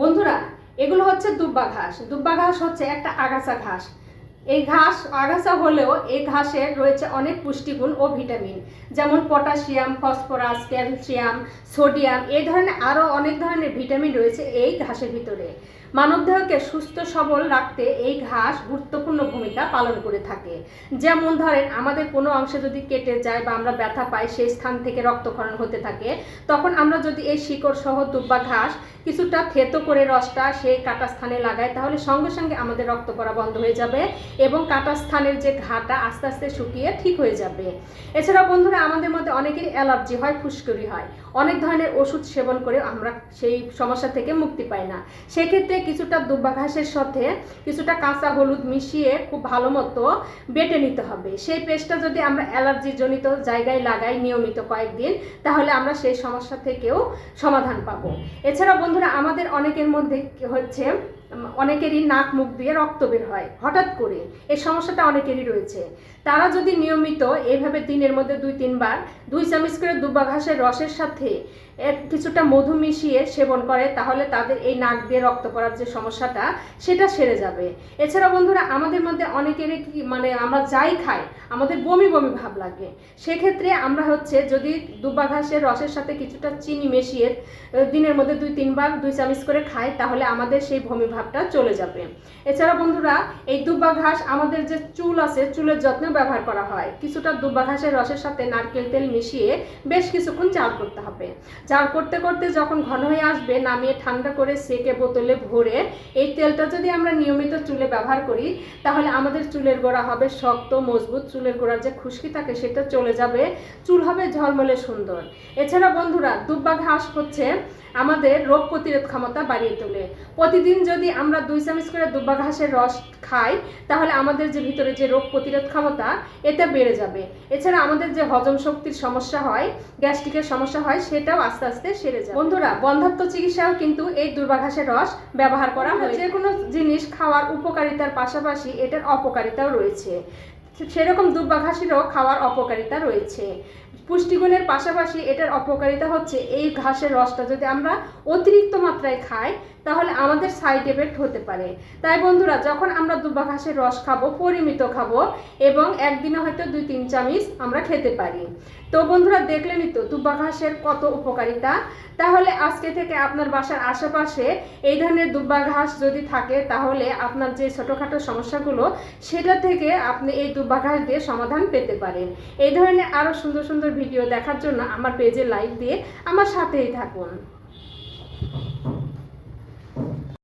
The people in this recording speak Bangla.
বন্ধুরা, এগুলো হচ্ছে দুব্বা ঘাস। দুব্বা ঘাস হচ্ছে একটা আগাছা ঘাস। এই ঘাস, আগাছা হলেও এই ঘাসের রয়েছে অনেক পুষ্টিগুণ ও ভিটামিন, যেমন পটাশিয়াম, ফসফরাস, ক্যালসিয়াম, সোডিয়াম এই ধরনের আরও অনেক ধরনের ভিটামিন রয়েছে এই ঘাসের ভিতরে। মানবদেহকে সুস্থ, সবল রাখতে এই ঘাস গুরুত্বপূর্ণ ভূমিকা পালন করে থাকে। যেমন ধরেন, আমাদের কোনো অংশে যদি কেটে যায় বা আমরা ব্যথা পাই, সেই স্থান থেকে রক্তক্ষরণ হতে থাকে, তখন আমরা যদি এই শিকড় সহ দুব্বা ঘাস কিছুটা থেতো করে রসটা সেই কাটা স্থানে লাগাই, তাহলে সঙ্গে সঙ্গে আমাদের রক্ত পড়া বন্ধ হয়ে যাবে এবং কাটা স্থানের যে ঘাটা আস্তে আস্তে শুকিয়ে ঠিক হয়ে যাবে। এছাড়া বন্ধুরা, আমাদের মধ্যে অনেকেরই অ্যালার্জি হয়, ফুসকুড়ি হয়। অনেক ধরনের ওষুধ সেবন করে আমরা সেই সমস্যা থেকে মুক্তি পাই না। সেক্ষেত্রে কিছুটা দুব্বা ঘাসের সাথে কিছুটা কাঁচা হলুদ মিশিয়ে খুব ভালো মতো বেটে নিতে হবে। সেই পেস্টটা যদি আমরা অ্যালার্জি জনিত জায়গায় লাগাই নিয়মিত কয়েকদিন, তাহলে আমরা সেই সমস্যা থেকেও সমাধান পাবো। এছাড়া বন্ধুরা, আমাদের অনেকের মধ্যে হচ্ছে অনেকেরই নাক মুখ দিয়ে রক্ত বের হয়, হঠাৎ করে। এই সমস্যাটা অনেকেরই রয়েছে। তারা যদি নিয়মিত এইভাবে দিনের মধ্যে দুই, তিনবার দুই চামচ করে দুব্বা ঘাসের রসের সাথে কিছুটা মধু মিশিয়ে সেবন করে, তাহলে তাদের এই নাক দিয়ে রক্ত পড়ার যে সমস্যাটা, সেটা সেরে যাবে। এছাড়া বন্ধুরা, আমাদের মধ্যে অনেকেরই কি মানে আমরা যাই খাই, আমাদের বমি বমি ভাব লাগে। সেক্ষেত্রে আমরা হচ্ছে যদি দুব্বা ঘাসের রসের সাথে কিছুটা চিনি মিশিয়ে দিনের মধ্যে দুই, তিনবার দুই চামচ করে খাই, তাহলে আমাদের সেই বমি ভাবটা চলে যাবে। এছাড়া বন্ধুরা, এই দুব্বা ঘাস আমাদের যে চুল আছে, চুলের যত্নে ব্যবহার করা হয়। কিছুটা দুব্বা ঘাসের রসের সাথে নারকেল তেল মিশিয়ে বেশ কিছুক্ষণ জাল করতে হবে। জাল করতে করতে যখন ঘন হয়ে আসবে, নামিয়ে ঠান্ডা করে সেকে বোতলে ভরে এই তেলটা যদি আমরা নিয়মিত চুলে ব্যবহার করি, তাহলে আমাদের চুলের গোড়া হবে শক্ত, মজবুত চুলের গোড়ার যে খুশকি থাকে, সেটা চলে যাবে। চুল হবে ঝলমলে সুন্দর। এছাড়া বন্ধুরা দুব্বা ঘাস হচ্ছে আমাদের রোগ প্রতিরোধ ক্ষমতা বাড়িয়ে তোলে। প্রতিদিন যদি আমরা দুই চামচ করে দুব্বা ঘাসের রস খাই তাহলে আমাদের যে ভিতরে যে রোগ প্রতিরোধ ক্ষমতা এটা বেড়ে যাবে। এছাড়া আমাদের যে হজম শক্তির সমস্যা হয় গ্যাস্ট্রিকের সমস্যা হয় সেটাও আস্তে আস্তে সেরে যায় বন্ধুরা বন্ধাত্ম চিকিৎসাও কিন্তু এই দুর্বা ঘাসের রস ব্যবহার করা হয় যে কোনো জিনিস খাওয়ার উপকারিতার পাশাপাশি এটার অপকারিতাও রয়েছে। সেরকম দুব্বা ঘাসেরও খাওয়ার অপকারিতা রয়েছে। পুষ্টিগুণের পাশাপাশি এটার অপকারিতা হচ্ছে এই ঘাসের রসটা। যদি আমরা অতিরিক্ত মাত্রায় খাই, তাহলে আমাদের সাইড এফেক্ট হতে পারে। তাই বন্ধুরা, যখন আমরা দুব্বা ঘাসের রস খাব, পরিমিত খাব, এবং একদিনে হয়তো দুই তিন চামচ আমরা খেতে পারি। তো বন্ধুরা দেখলেনই তো দুব্বা ঘাসের কত উপকারিতা? তাহলে আজকে থেকে আপনার বাসার আশেপাশে এই ধরনের দুব্বা ঘাস যদি থাকে, তাহলে আপনার যে ছোটোখাটো সমস্যাগুলো, সেটা থেকে আপনি এই দুব্বা ঘাস দিয়ে সমাধান পেতে পারেন। এই ধরনের আরও সুন্দর সুন্দর ভিডিও দেখার জন্য আমার পেজে লাইক দিয়ে আমার সাথেই থাকুন।